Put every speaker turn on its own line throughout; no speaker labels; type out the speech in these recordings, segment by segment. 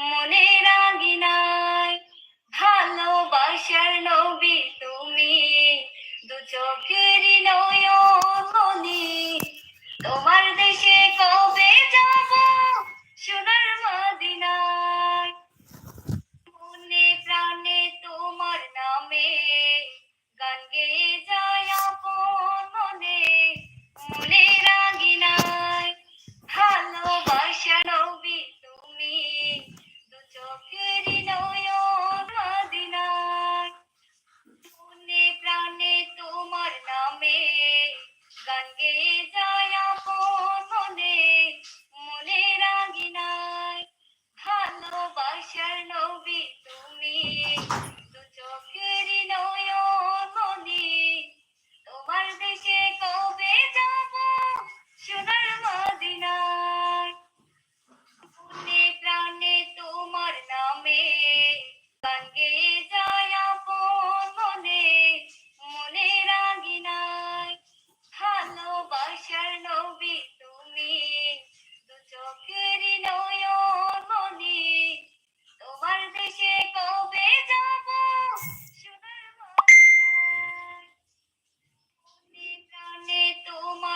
মনে রাগিনায় ভালোবাসার নবী তুমি। দু চোখের নয়নি তোমার দেশে কবে যাব সোনার মাদিনায়? মনে প্রাণে তোমার নামে গান গেয়ে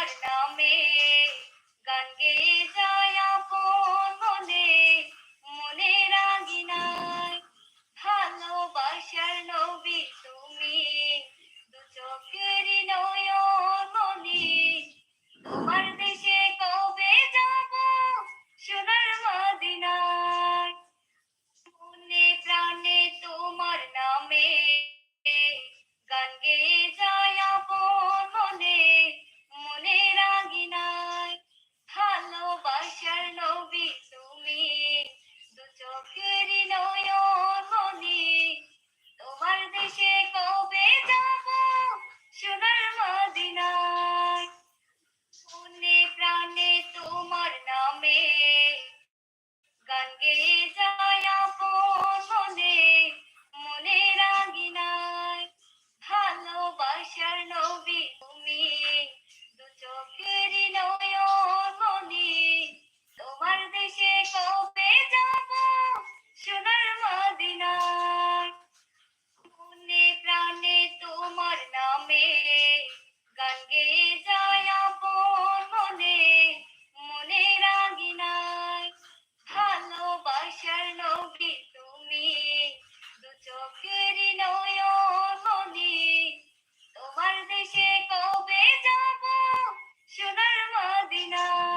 আমার নামে গান গেয়ে তোমার দেশে কবে যাব সোনার মদিনা?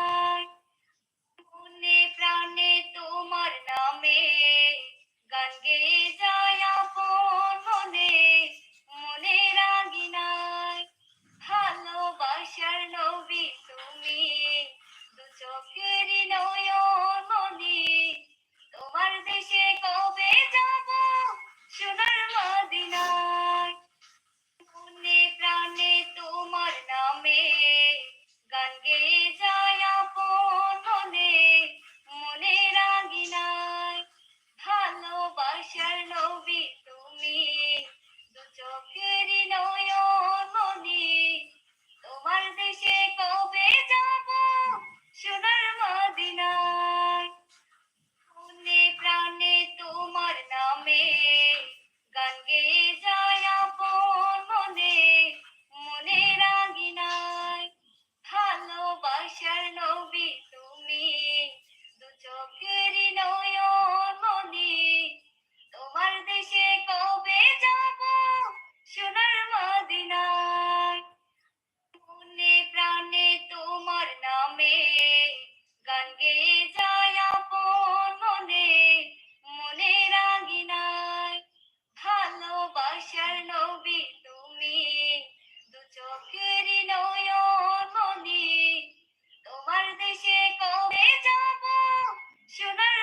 ভালোবাসার তুমি দু তোমার দেশে কবে যাব সোনার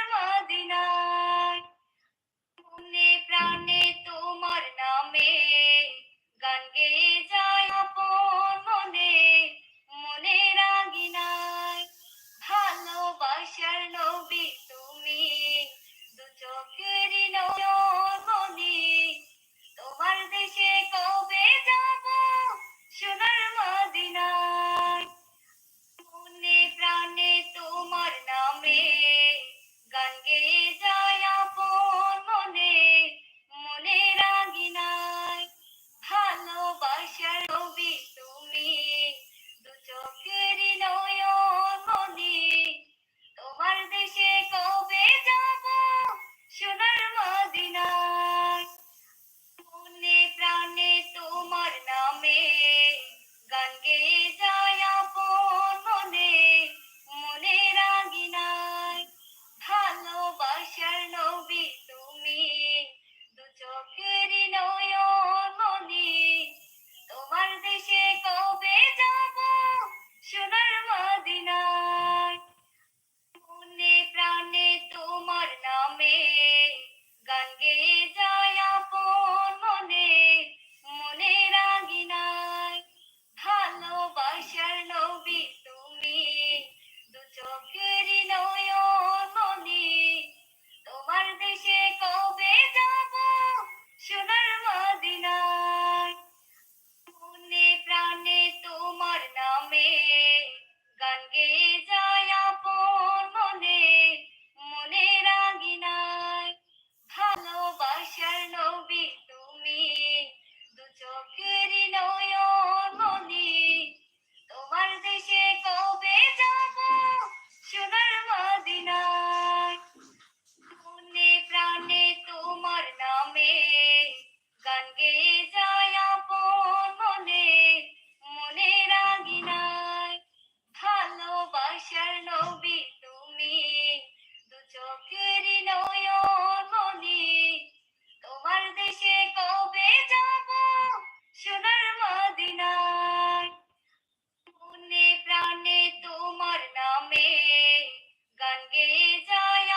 প্রাণে তোমার নামে গান গেয়ে কবে যাব সোনার মদিনা? again. চোখের নয়নি তোমার দেশে কবে যাব সোনার মদিনায়? মনে প্রাণে তোমার নামে গান গেয়ে যায়